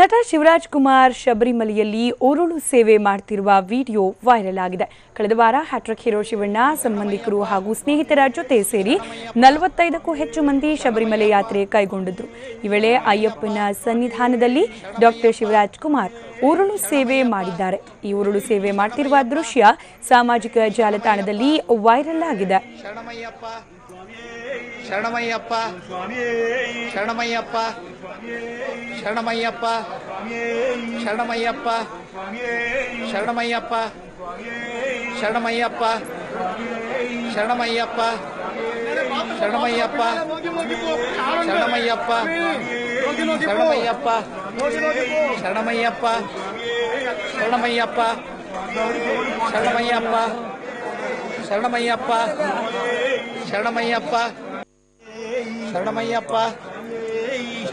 ನಟ ಶಿವರಾಜ್ ಕುಮಾರ್ ಶಬರಿಮಲೆಯಲ್ಲಿ ಓರುಳು ಸೇವೆ ಮಾಡ್ತಿರುವ video viral ಆಗಿದೆ. ಕಳೆದ ವಾರ ಹ್ಯಾಟ್ರಕ್ ಹೀರೋ ಶಿವಣ್ಣ, ಸಂಬಂಧಿಕರು ಹಾಗೂ ಸ್ನೇಹಿತರ ಜೊತೆ ಸೇರಿ ನಲವತ್ತೈದಕ್ಕೂ ಹೆಚ್ಚು ಮಂದಿ ಶಬರಿಮಲೆ ಯಾತ್ರೆ ಕೈಗೊಂಡಿದ್ರು. ಈ ವೇಳೆ ಅಯ್ಯಪ್ಪನ ಸನ್ನಿಧಾನದಲ್ಲಿ ಡಾಕ್ಟರ್ ಶಿವರಾಜ್ ಕುಮಾರ್ ಉರುಳು ಸೇವೆ ಮಾಡಿದ್ದಾರೆ. ಈ ಉರುಳು ಸೇವೆ ಮಾಡ್ತಿರುವ ದೃಶ್ಯ ಸಾಮಾಜಿಕ ಜಾಲತಾಣದಲ್ಲಿ ವೈರಲ್ ಆಗಿದೆ. ಶರಣಮಯ್ಯಪ್ಪ ಶರಣಮಯ್ಯಪ್ಪ ಶರಣಮಯ್ಯಪ್ಪ ಶರಣಮಯ್ಯಪ್ಪ ಶರಣಮಯ್ಯಪ್ಪ ಶರಣಮಯ್ಯಪ್ಪ ಶರಣಮಯ್ಯಪ್ಪ ಶರಣಮಯ್ಯಪ್ಪ ಶರಣಮಯ್ಯಪ್ಪ ಶರಣಮಯ್ಯಪ್ಪ ಶರಣಮಯ್ಯಪ್ಪ ಶರಣಮಯ್ಯಪ್ಪ ಶರಣಮಯ್ಯಪ್ಪ ಶರಣಮಯ್ಯಪ್ಪ ಶರಣಮಯ್ಯಪ್ಪ ಶರಣಮಯ್ಯಪ್ಪ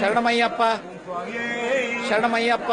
ಶರಣಮಯ್ಯಪ್ಪ. ಶರಣಮಯ್ಯಪ್ಪ.